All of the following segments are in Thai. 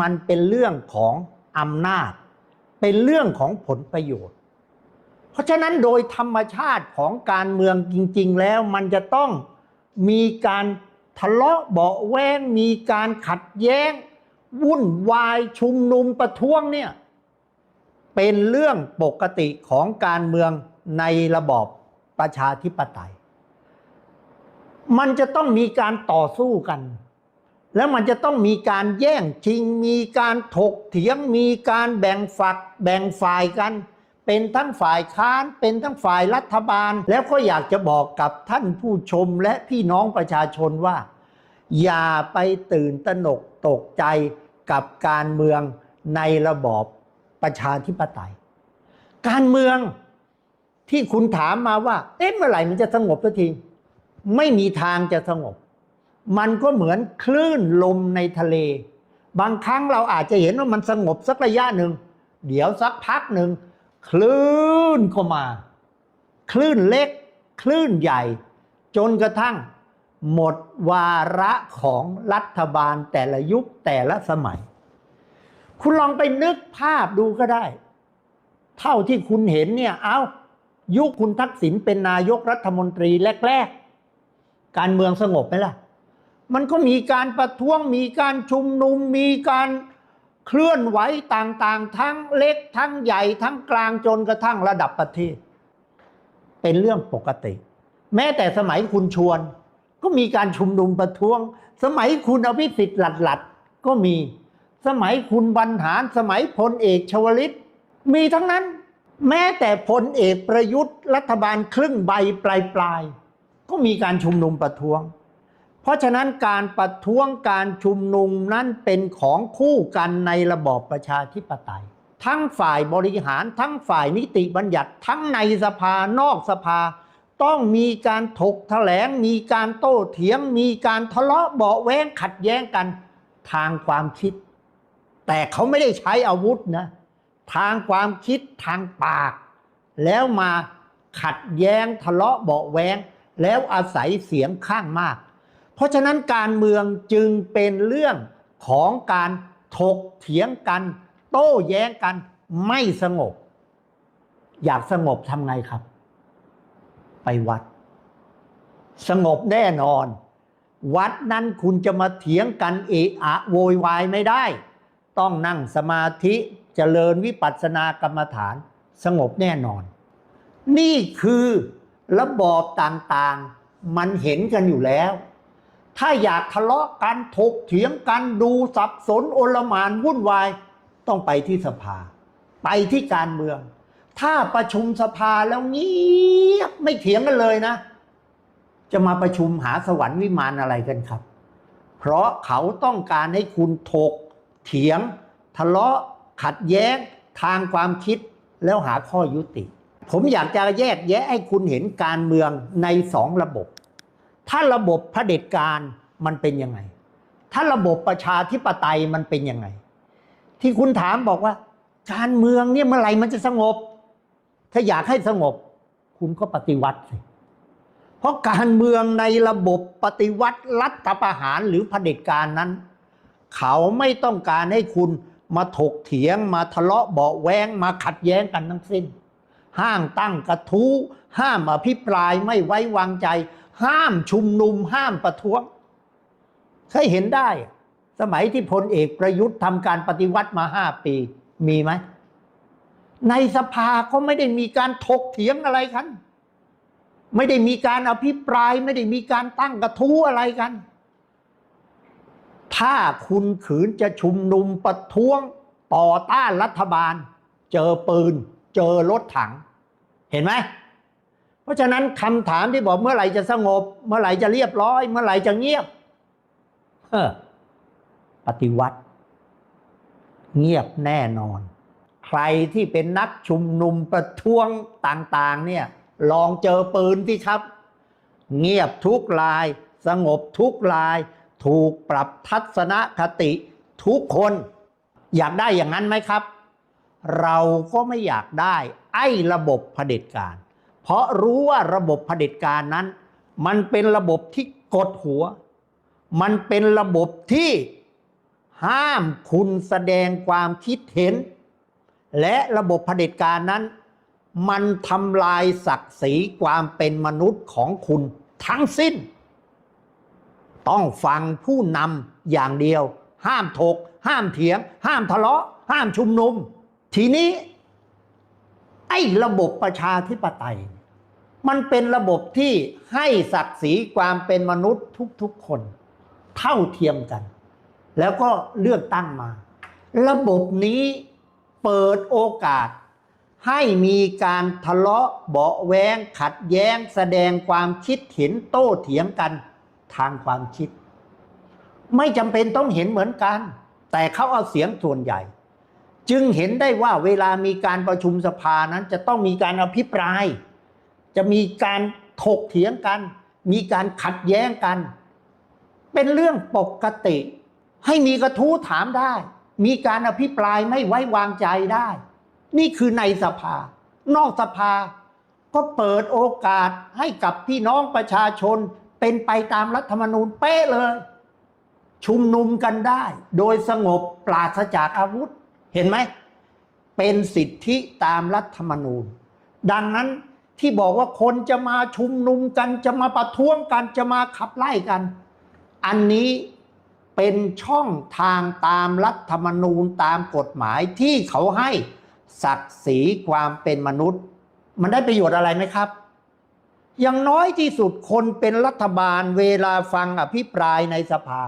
มันเป็นเรื่องของอำนาจ เป็นเรื่องของผลประโยชน์ เพราะฉะนั้นโดยธรรมชาติของการเมืองจริง ๆ แล้วมันจะต้องมีการทะเลาะเบาแวงมีการขัดแย้ง วุ่นวายชุมนุมประท้วงเนี่ยเป็นเรื่องปกติของการเมืองในระบอบประชาธิปไตย มันจะต้องมีการต่อสู้กัน แล้วมันจะต้องมีการแย่งชิง มีการถกเถียง มีการแบ่งฝัก แบ่งฝ่ายกัน เป็นทั้งฝ่ายค้าน เป็นทั้งฝ่ายรัฐบาล แล้วก็อยากจะบอกกับท่านผู้ชมและพี่น้องประชาชนว่า อย่าไปตื่นตระหนกตกใจกับการเมืองในระบอบประชาธิปไตย การเมืองที่คุณถามมาว่า เอ๊ะเมื่อไหร่มันจะสงบสักที ไม่มีทางจะสงบ มันก็เหมือนคลื่นลมในทะเล บางครั้งเราอาจจะเห็นว่ามันสงบสักระยะหนึ่ง เดี๋ยวสักพักหนึ่งคลื่นเข้ามา คลื่นเล็ก คลื่นใหญ่ จนกระทั่ง หมดวาระของรัฐบาลแต่ละยุคแต่ละสมัย คุณลองไปนึกภาพดูก็ได้ เท่าที่คุณเห็นเนี่ย เอายุคคุณทักษิณเป็นนายกรัฐมนตรีแรก ๆ การเมืองสงบไหมล่ะ มันก็มีการประท้วงมีการชุมนุม มีการเคลื่อนไหวต่างๆ ทั้งเล็กทั้งใหญ่ทั้งกลางจนกระทั่งระดับประเทศ เป็นเรื่องปกติ แม้แต่สมัยคุณชวน ก็มีการชุมนุมประท้วง สมัยคุณอภิสิทธิ์หลัดๆ ก็มีสมัยคุณบรรหารสมัยพลเอกชวลิต มีทั้งนั้น แม้แต่พลเอกประยุทธ์ รัฐบาลครึ่งใบปลายๆก็มีการชุมนุมประท้วง ราะฉะนั้นการประท้วงการชุมนุมนั้นเป็นของคู่กันในระบอบประชาธิปไตย ทั้งฝ่ายบริหารทั้งฝ่ายนิติบัญญัติทั้งในสภานอกสภา ต้องมีการถกแถลง มีการโต้เถียง มีการทะเลาะเบาแว้งขัดแย้งกันทางความคิด แต่เขาไม่ได้ใช้อาวุธนะทางความคิดทางปาก แล้วมาขัดแย้งทะเลาะเบาแว้ง แล้วอาศัยเสียงข้างมาก เพราะฉะนั้นการเมืองจึงเป็นเรื่องของการถกเถียงกัน โต้แย้งกันไม่สงบ อยากสงบทำไงครับ ไปวัด สงบแน่นอน วัดนั้นคุณจะมาเถียงกันเอะอะโวยวายไม่ได้ ต้องนั่งสมาธิเจริญวิปัสสนากรรมฐาน สงบแน่นอน นี่คือระบอบต่างๆ มันเห็นกันอยู่แล้ว ถ้าอยากทะเลาะกันถกเถียงกันดูสับสนโอลหมานวุ่นวาย ต้องไปที่สภา ไปที่การเมือง ถ้าประชุมสภาแล้วเงียบไม่เถียงกันเลยนะ จะมาประชุมหาสวรรค์วิมานอะไรกันครับ เพราะเขาต้องการให้คุณถก เถียง ทะเลาะขัดแย้ง ทางความคิดแล้วหาข้อยุติ ผมอยากจะแยกแยะให้คุณเห็นการเมืองในสองระบบ ถ้าระบบเผด็จการมันเป็นยังไง ถ้าระบบประชาธิปไตยมันเป็นยังไง ที่คุณถามบอกว่า การเมืองเนี่ยเมื่อไหร่มันจะสงบ ถ้าอยากให้สงบ คุณก็ปฏิวัติสิเพราะการเมืองในระบบปฏิวัติรัฐประหารหรือเผด็จการนั้น เขาไม่ต้องการให้คุณมาถกเถียงมาทะเลาะเบาแวงมาขัดแย้งกันทั้งสิ้น ห้ามตั้งกระทู้ห้ามอภิปรายไม่ไว้วางใจ ห้ามชุมนุมห้ามประท้วงเคยเห็นได้ สมัยที่พลเอกประยุทธ์ทำการปฏิวัติมาห้าปี มีไหม ในสภาก็ไม่ได้มีการถกเถียงอะไรกัน ไม่ได้มีการอภิปราย ไม่ได้มีการตั้งกระทู้อะไรกัน ถ้าคุณขืนจะชุมนุมประท้วงต่อต้านรัฐบาล เจอปืน เจอรถถัง เห็นไหม ราะฉะนั้นคำถามที่บอกเมื่อไหร่จะสงบ เมื่อไหร่จะเรียบร้อย เมื่อไหร่จะเงียบเออปฏิวัติ เงียบแน่นอน ใครที่เป็นนักชุมนุมประท้วงต่าง ๆ เนี่ย ลองเจอปืนที่ครับ เงียบทุกลาย สงบทุกลาย ถูกปรับทัศนคติทุกคน อยากได้อย่างนั้นไหมครับ เราก็ไม่อยากได้ ไอ้ระบบเผด็จการ เพราะรู้ว่าระบบเผด็จการนั้น มันเป็นระบบที่กดหัว มันเป็นระบบที่ห้ามคุณแสดงความคิดเห็น และระบบเผด็จการนั้น มันทำลายศักดิ์ศรีความเป็นมนุษย์ของคุณทั้งสิ้น ต้องฟังผู้นำอย่างเดียว ห้ามถก ห้ามเถียง ห้ามทะเลาะ ห้ามชุมนุม ทีนี้ ไอ้ระบบประชาธิปไตย มันเป็นระบบที่ให้ศักดิ์ศรีความเป็นมนุษย์ทุกๆคน เท่าเทียมกัน แล้วก็เลือกตั้งมา ระบบนี้เปิดโอกาส ให้มีการทะเลาะเบาแวงขัดแย้งแสดงความคิดเห็นโต้เถียงกันทางความคิด ไม่จำเป็นต้องเห็นเหมือนกัน แต่เขาเอาเสียงส่วนใหญ่ จึงเห็นได้ว่าเวลามีการประชุมสภานั้นจะต้องมีการอภิปราย จะมีการถกเถียงกัน มีการขัดแย้งกัน เป็นเรื่องปกติ ให้มีกระทู้ถามได้ มีการอภิปรายไม่ไว้วางใจได้ นี่คือในสภา นอกสภาก็เปิดโอกาสให้กับพี่น้องประชาชนเป็นไปตามรัฐธรรมนูญเป๊ะเลย ชุมนุมกันได้ โดยสงบปราศจากอาวุธ เห็นไหม เป็นสิทธิตามรัฐธรรมนูญ ดังนั้น ที่บอกว่าคนจะมาชุมนุมกันจะมาประท้วงกันจะมาขับไล่กัน อันนี้เป็นช่องทางตามรัฐธรรมนูญตามกฎหมายที่เขาให้ศักดิ์ศรีความเป็นมนุษย์ มันได้ประโยชน์อะไรไหมครับ อย่างน้อยที่สุดคนเป็นรัฐบาลเวลาฟังอภิปรายในสภา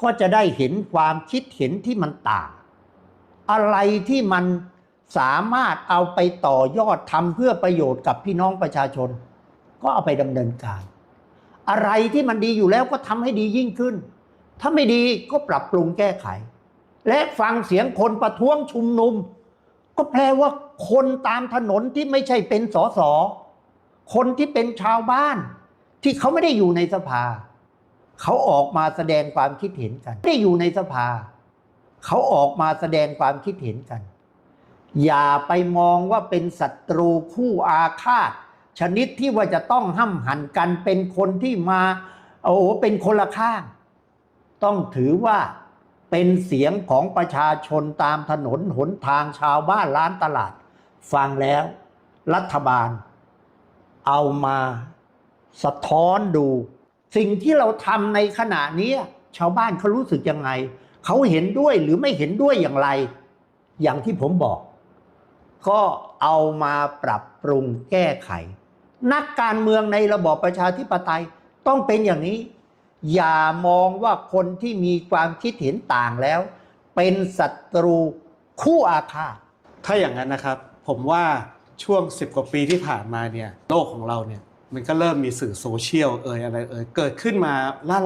ก็จะได้เห็นความคิดเห็นที่มันต่าง อะไรที่มัน สามารถเอาไปต่อยอดทำเพื่อประโยชน์กับพี่น้องประชาชน ก็เอาไปดำเนินการ อะไรที่มันดีอยู่แล้วก็ทำให้ดียิ่งขึ้น ถ้าไม่ดีก็ปรับปรุงแก้ไข และฟังเสียงคนประท้วงชุมนุม ก็แปลว่าคนตามถนนที่ไม่ใช่เป็นสสคนที่เป็นชาวบ้าน ที่เขาไม่ได้อยู่ในสภา เขาออกมาแสดงความคิดเห็นกัน ไม่ได้อยู่ในสภา เขาออกมาแสดงความคิดเห็นกัน อย่าไปมองว่าเป็นศัตรูคู่อาฆาต ชนิดที่ว่าจะต้องห้ำหันกันเป็นคนที่มาโอ้โหเป็นคนละข้าง ต้องถือว่าเป็นเสียงของประชาชนตามถนนหนทางชาวบ้านร้านตลาด ฟังแล้วรัฐบาล เอามาสะท้อนดู สิ่งที่เราทำในขณะนี้ชาวบ้านเขารู้สึกยังไง เขาเห็นด้วยหรือไม่เห็นด้วยอย่างไร อย่างที่ผมบอก ก็เอามาปรับปรุงแก้ไข นักการเมืองในระบอบประชาธิปไตยต้องเป็นอย่างนี้ อย่ามองว่าคนที่มีความคิดเห็นต่างแล้ว เป็นศัตรูคู่อาฆาตถ้าอย่างนั้นนะครับ ผมว่าช่วง 10 กว่าปีที่ผ่านมาเนี่ยโลกของเราเนี่ยมันก็เริ่มมีสื่อโซเชียลเอ่ยอะไรเอ่ยเกิดขึ้นมา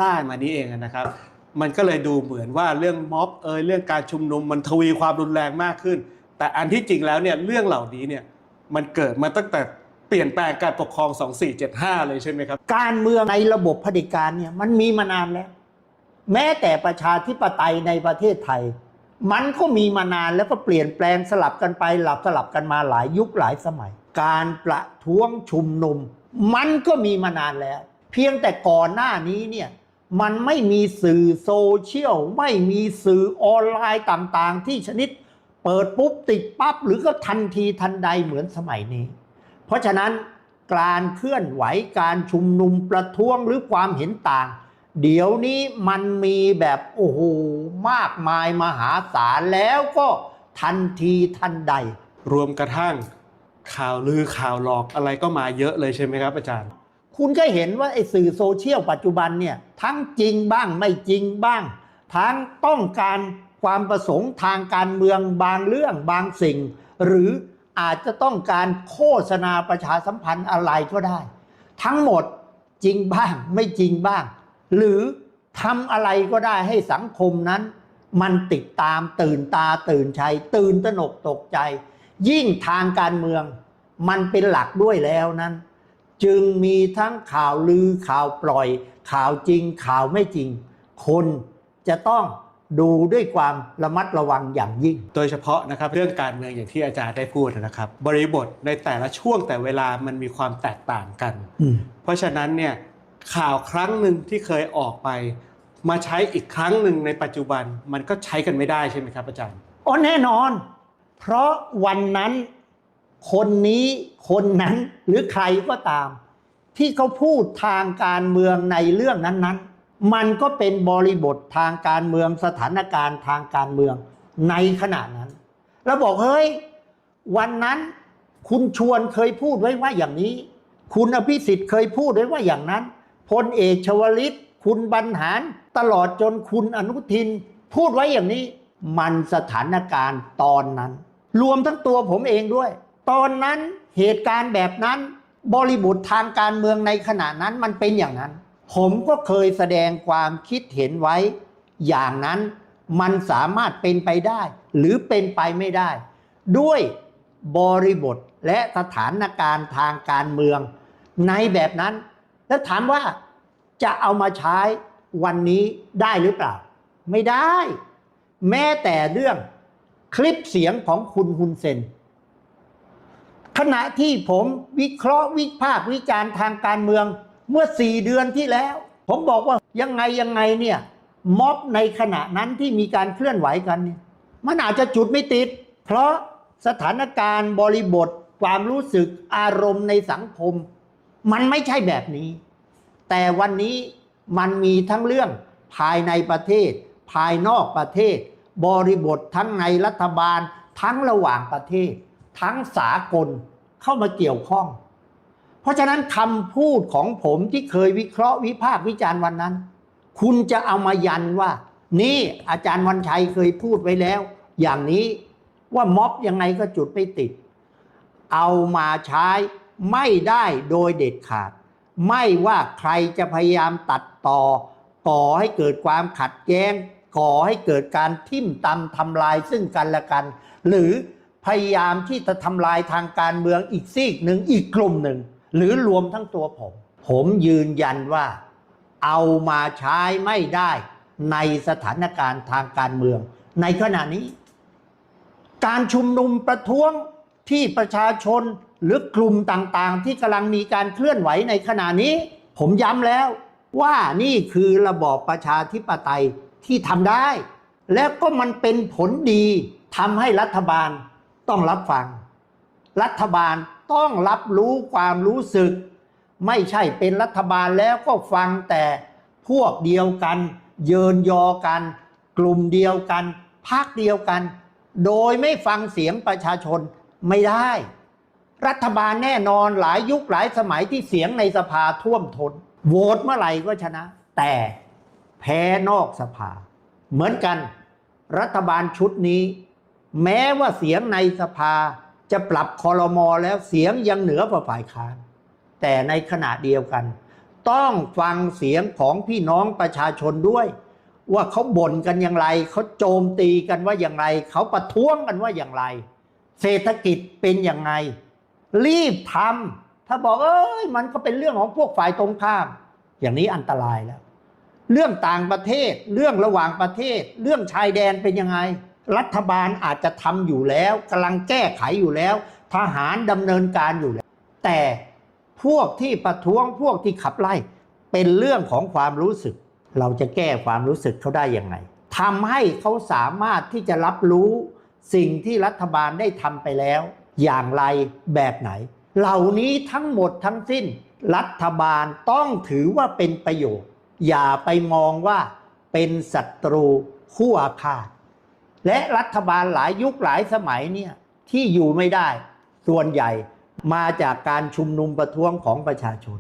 ล่าๆมานี้เองนะครับ มันก็เลยดูเหมือนว่าเรื่องม็อบเอ่ยเรื่องการชุมนุมมันทวีความรุนแรงมากขึ้น แต่อันที่จริงแล้วเนี่ยเรื่องเหล่านี้เนี่ยมันเกิดมาตั้งแต่เปลี่ยนแปลงการปกครอง 2475 เลยใช่ไหมครับ การเมืองในระบบเผด็จการเนี่ยมันมีมานานแล้ว แม้แต่ประชาธิปไตยในประเทศไทย มันก็มีมานานแล้วก็เปลี่ยนแปลงสลับกันไปหลับสลับกันมาหลายยุคหลายสมัย การประท้วงชุมนุม มันก็มีมานานแล้ว เพียงแต่ก่อนหน้านี้เนี่ยมันไม่มีสื่อโซเชียลไม่มีสื่อออนไลน์ต่างๆ ที่ชนิด เปิดปุ๊บติดปั๊บหรือก็ทันทีทันใดเหมือนสมัยนี้ เพราะฉะนั้นการเคลื่อนไหวการชุมนุมประท้วงหรือความเห็นต่าง เดี๋ยวนี้มันมีแบบโอ้โหมากมายมหาศาลแล้วก็ทันทีทันใด รวมกระทั่งข่าวลือข่าวหลอกอะไรก็มาเยอะเลยใช่ไหมครับอาจารย์ คุณก็เห็นว่าไอ้สื่อโซเชียลปัจจุบันเนี่ยทั้งจริงบ้างไม่จริงบ้าง ทั้งต้องการ ความประสงค์ทางการเมืองบางเรื่องบางสิ่ง หรืออาจจะต้องการโฆษณาประชาสัมพันธ์อะไรก็ได้ ทั้งหมดจริงบ้างไม่จริงบ้าง หรือทำอะไรก็ได้ให้สังคมนั้น มันติดตามตื่นตาตื่นใจตื่นตระหนกตกใจ ยิ่งทางการเมืองมันเป็นหลักด้วยแล้วนั้น จึงมีทั้งข่าวลือข่าวปล่อย ข่าวจริงข่าวไม่จริง คนจะต้อง ดูด้วยความระมัดระวังอย่างยิ่ง โดยเฉพาะนะครับเรื่องการเมืองอย่างที่อาจารย์ได้พูดนะครับ บริบทในแต่ละช่วงแต่เวลามันมีความแตกต่างกันอืมเพราะฉะนั้นเนี่ยข่าวครั้งหนึ่งที่เคยออกไป มาใช้อีกครั้งหนึ่งในปัจจุบันมันก็ใช้กันไม่ได้ใช่ไหมครับอาจารย์อ๋อแน่นอน เพราะวันนั้นคนนี้คนนั้นหรือใครก็ตาม ที่เขาพูดทางการเมืองในเรื่องนั้นๆ มันก็เป็นบริบททางการเมืองสถานการณ์ทางการเมืองในขณะนั้น แล้วบอกเฮ้ย วันนั้นคุณชวนเคยพูดไว้ว่าอย่างนี้ คุณอภิสิทธิ์เคยพูดไว้ว่าอย่างนั้นพลเอกชวลิต คุณบรรหารตลอดจนคุณอนุทิน พูดไว้อย่างนี้ มันสถานการณ์ตอนนั้น รวมทั้งตัวผมเองด้วย ตอนนั้นเหตุการณ์แบบนั้น บริบททางการเมืองในขณะนั้นมันเป็นอย่างนั้น ผมก็เคยแสดงความคิดเห็นไว้ อย่างนั้นมันสามารถเป็นไปได้ หรือเป็นไปไม่ได้ ด้วยบริบทและสถานการณ์ทางการเมือง ในแบบนั้น แล้วถามว่าจะเอามาใช้วันนี้ได้หรือเปล่า ไม่ได้ แม้แต่เรื่องคลิปเสียงของคุณฮุนเซนขณะที่ผมวิเคราะห์วิพากษ์วิจารณ์ทางการเมือง เมื่อสี่เดือนที่แล้ว ผมบอกว่ายังไงยังไงเนี่ยม็อบในขณะนั้นที่มีการเคลื่อนไหวกันเนี่ยมันอาจจะจุดไม่ติด เพราะสถานการณ์บริบท ความรู้สึกอารมณ์ในสังคม มันไม่ใช่แบบนี้ แต่วันนี้มันมีทั้งเรื่องภายในประเทศ ภายนอกประเทศ บริบททั้งในรัฐบาล ทั้งระหว่างประเทศ ทั้งสากลเข้ามาเกี่ยวข้อง เพราะฉะนั้นคำพูดของผมที่เคยวิเคราะห์วิพากษ์วิจารณ์วันนั้น คุณจะเอามายันว่า นี่อาจารย์วันชัยเคยพูดไว้แล้ว อย่างนี้ว่าม็อบยังไงก็จุดไม่ติด เอามาใช้ไม่ได้โดยเด็ดขาด ไม่ว่าใครจะพยายามตัดต่อ ก่อให้เกิดความขัดแย้ง ก่อให้เกิดการทิ่มตำทำลายซึ่งกันและกัน หรือพยายามที่จะทำลายทางการเมืองอีกซีกหนึ่งอีกกลุ่มหนึ่ง หรือรวมทั้งตัวผม ผมยืนยันว่าเอามาใช้ไม่ได้ในสถานการณ์ทางการเมือง ในขณะนี้ การชุมนุมประท้วงที่ประชาชนหรือกลุ่มต่างๆ ที่กำลังมีการเคลื่อนไหวในขณะนี้ ผมย้ำแล้วว่านี่คือระบอบประชาธิปไตยที่ทำได้ แล้วก็มันเป็นผลดีทำให้รัฐบาลต้องรับฟัง รัฐบาล ต้องรับรู้ความรู้สึก ไม่ใช่เป็นรัฐบาลแล้วก็ฟังแต่พวกเดียวกัน เยินยอกัน กลุ่มเดียวกันพรรคเดียวกัน โดยไม่ฟังเสียงประชาชนไม่ได้ รัฐบาลแน่นอนหลายยุคหลายสมัยที่เสียงในสภาท่วมทนโหวตเมื่อไหร่ก็ชนะ แต่แพ้นอกสภา เหมือนกัน รัฐบาลชุดนี้ แม้ว่าเสียงในสภา จะปรับคอรมอแล้วเสียงยังเหนือกว่าฝ่ายค้าน แต่ในขณะเดียวกัน ต้องฟังเสียงของพี่น้องประชาชนด้วย ว่าเขาบ่นกันอย่างไร เขาโจมตีกันว่าอย่างไร เขาประท้วงกันว่าอย่างไร เศรษฐกิจเป็นอย่างไงรีบทำถ้าบอกเอ้ยมันก็เป็นเรื่องของพวกฝ่ายตรงข้าม อย่างนี้อันตรายแล้ว เรื่องต่างประเทศ เรื่องระหว่างประเทศ เรื่องชายแดนเป็นยังไง รัฐบาลอาจจะทำอยู่แล้วกำลังแก้ไขอยู่แล้ว ทหารดำเนินการอยู่แล้ว แต่พวกที่ประท้วงพวกที่ขับไล่ เป็นเรื่องของความรู้สึก เราจะแก้ความรู้สึกเขาได้ยังไงทำให้เขาสามารถที่จะรับรู้สิ่งที่รัฐบาลได้ทำไปแล้ว อย่างไรแบบไหน เหล่านี้ทั้งหมดทั้งสิ้น รัฐบาลต้องถือว่าเป็นประโยชน์ อย่าไปมองว่าเป็นศัตรูคู่อาฆาต และรัฐบาลหลายยุคหลายสมัยเนี่ยที่อยู่ไม่ได้ ส่วนใหญ่มาจากการชุมนุมประท้วงของประชาชน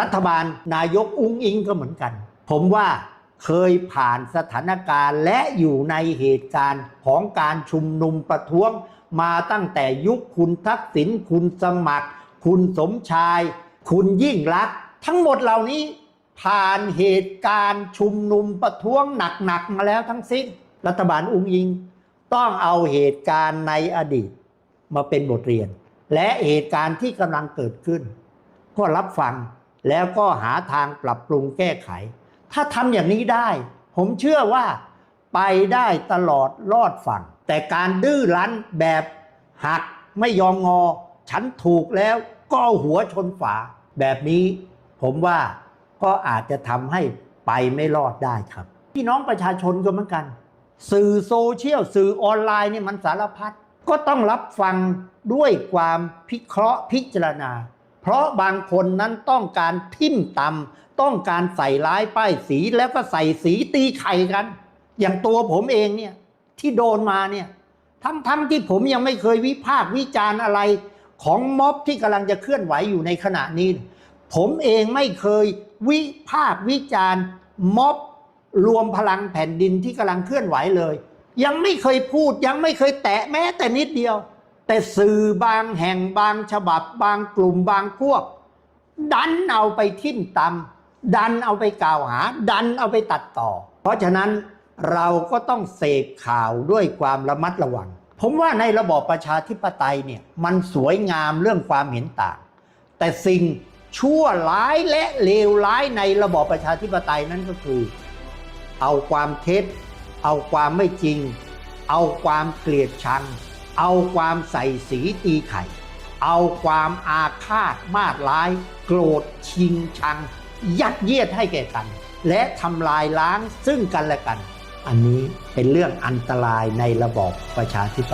รัฐบาลนายกอุ้งอิงก็เหมือนกัน ผมว่าเคยผ่านสถานการณ์และอยู่ในเหตุการณ์ของการชุมนุมประท้วง มาตั้งแต่ยุคคุณทักษิณคุณสมัคร คุณสมชาย คุณยิ่งรัก ทั้งหมดเหล่านี้ผ่านเหตุการณ์ชุมนุมประท้วงหนักๆมาแล้วทั้งสิ้น รัฐบาลอุ้งอิง ต้องเอาเหตุการณ์ในอดีตมาเป็นบทเรียน และเหตุการณ์ที่กำลังเกิดขึ้น ก็รับฟังแล้วก็หาทางปรับปรุงแก้ไข ถ้าทำอย่างนี้ได้ ผมเชื่อว่าไปได้ตลอดรอดฝั่ง แต่การดื้อรั้นแบบหักไม่ยอมงอ ฉันถูกแล้วก็หัวชนฝาแบบนี้ผมว่าก็อาจจะทำให้ไปไม่รอดได้ครับ พี่น้องประชาชนก็เหมือนกัน สื่อโซเชียลสื่อออนไลน์เนี่ยมันสารพัดก็ต้องรับฟังด้วยความพิเคราะห์พิจารณา เพราะบางคนนั้นต้องการทิ่มตำต้องการใส่ร้ายป้ายสีแล้วก็ใส่สีตีไข่กัน อย่างตัวผมเองเนี่ยที่โดนมาเนี่ยทั้งทั้งที่ผมยังไม่เคยวิพากษ์วิจารณ์อะไร ของม็อบที่กำลังจะเคลื่อนไหวอยู่ในขณะนี้ ผมเองไม่เคยวิพากษ์วิจารณ์ม็อบ รวมพลังแผ่นดินที่กำลังเคลื่อนไหวเลย ยังไม่เคยพูดยังไม่เคยแตะแม้แต่นิดเดียว แต่สื่อบางแห่งบางฉบับบางกลุ่มบางพวก ดันเอาไปทิ่มตำดันเอาไปกล่าวหา ดันเอาไปตัดต่อ เพราะฉะนั้นเราก็ต้องเสพข่าวด้วยความระมัดระวัง ผมว่าในระบอบประชาธิปไตยเนี่ยมันสวยงามเรื่องความเห็นต่าง แต่สิ่งชั่วร้ายและเลวร้ายในระบอบประชาธิปไตยนั้นก็คือ เอาความเท็จ เอาความไม่จริง เอาความเกลียดชัง เอาความใส่สีตีไข่ เอาความอาฆาตมาดร้าย โกรธชิงชัง ยัดเยียดให้แก่กัน และทำลายล้างซึ่งกันและกัน อันนี้เป็นเรื่องอันตรายในระบอบประชาธิปไตย